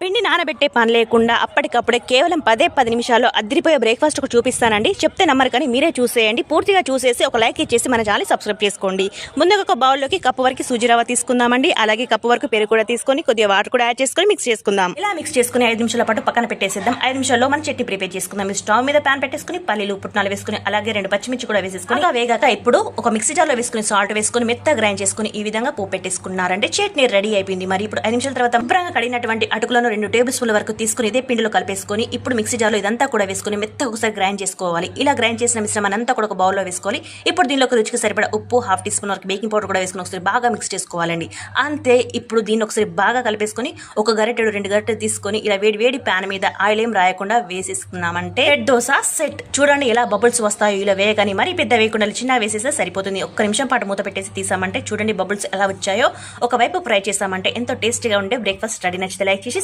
పిండి నానబెట్టే పని లేకుండా అప్పటికప్పుడే కేవలం పదే పది నిమిషాల్లో అద్దరిపోయే బ్రేక్ఫాస్ట్ ఒక చూపిస్తానండి. చెప్తే నమ్మరు కానీ మీరే చూసేయండి. పూర్తిగా చూసేసి ఒక లైక్ ఇచ్చేసి మన ఛానల్ సబ్స్క్రైబ్ చేసుకోండి. ముందుగా ఒక బౌల్లోకి కప్పు వరకు సూజీ రవ్వ తీసుకుందామండి. అలాగే కప్పు వరకు పెరుగు కూడా తీసుకొని కొద్దిగా వాటర్ కూడా యాడ్ చేసుకొని మిక్స్ చేసుకుందాం. ఇలా మిక్స్ చేసుకుని ఐదు నిమిషాల పాటు పక్కన పెట్టేసేద్దాం. ఐదు నిమిషాల్లో మనం చట్నీ ప్రిపేర్ చేసుకుందాం. స్టవ్ మీద ప్యాన్ పెట్టేసుకుని పల్లీలు పుట్నాలు వేసుకుని అలాగే రెండు పచ్చిమిర్చి కూడా వేసేసుకుని ఇంకా వేగాక ఇప్పుడు ఒక మిక్సీ జార్లో వేసుకుని సాల్ట్ వేసుకుని మెత్త గ్రైండ్ చేసుకుని ఈ విధంగా పూ పెట్టేసుకున్నారంటే చట్నీ రెడీ అయిపోయింది. మరి ఇప్పుడు ఐదు నిమిషాల తర్వాత శుభ్రంగా కడిగినటువంటి అటుకులను రెండు టేబుల్ స్పూన్ల వరకు తీసుకుని ఇదే పిండిలో కలిపేసుకొని ఇప్పుడు మిక్సీ జార్లో ఇదంతా కూడా వేసుకుని మెత్త ఒకసారి గ్రైండ్ చేసుకోవాలి. ఇలా గ్రైండ్ చేసిన మిశ్రమాన్ని అంతా కూడా ఒక బౌల్లో వేసుకోవాలి ఇప్పుడు దీనిలో ఒక రుచికి సరిపడా ఉప్పు హాఫ్ టీ స్పూన్ వరకు బేకింగ్ పౌడర్ కూడా వేసుకుని ఒకసారి బాగా మిక్స్ చేసుకోవాలండి. అంతే ఇప్పుడు దీన్ని ఒకసారి బాగా కలిపేసుకొని ఒక గరిటెడు రెండు గరిటెలు తీసుకొని ఇలా వేడి వేడి ప్యాన్ మీద ఆయిల్ ఏం రాయకుండా వేసేసుకున్నామంటే రెడ్ దోశ సెట్. చూడండి ఎలా బబుల్స్ వస్తాయో ఇలా వేయగాని మరీ పెద్ద వేయకుండా చిన్న వేసేస్తే సరిపోతుంది. ఒక్క నిమిషం పాటు మూత పెట్టేసి తీసామంటే చూడండి బబుల్స్ ఎలా వచ్చాయో. ఒకవైపు ఫ్రై చేసామంటే ఎంతో టేస్టీగా ఉండే బ్రేక్ఫాస్ట్ రెడీ. నచ్చితే లైక్ చేసి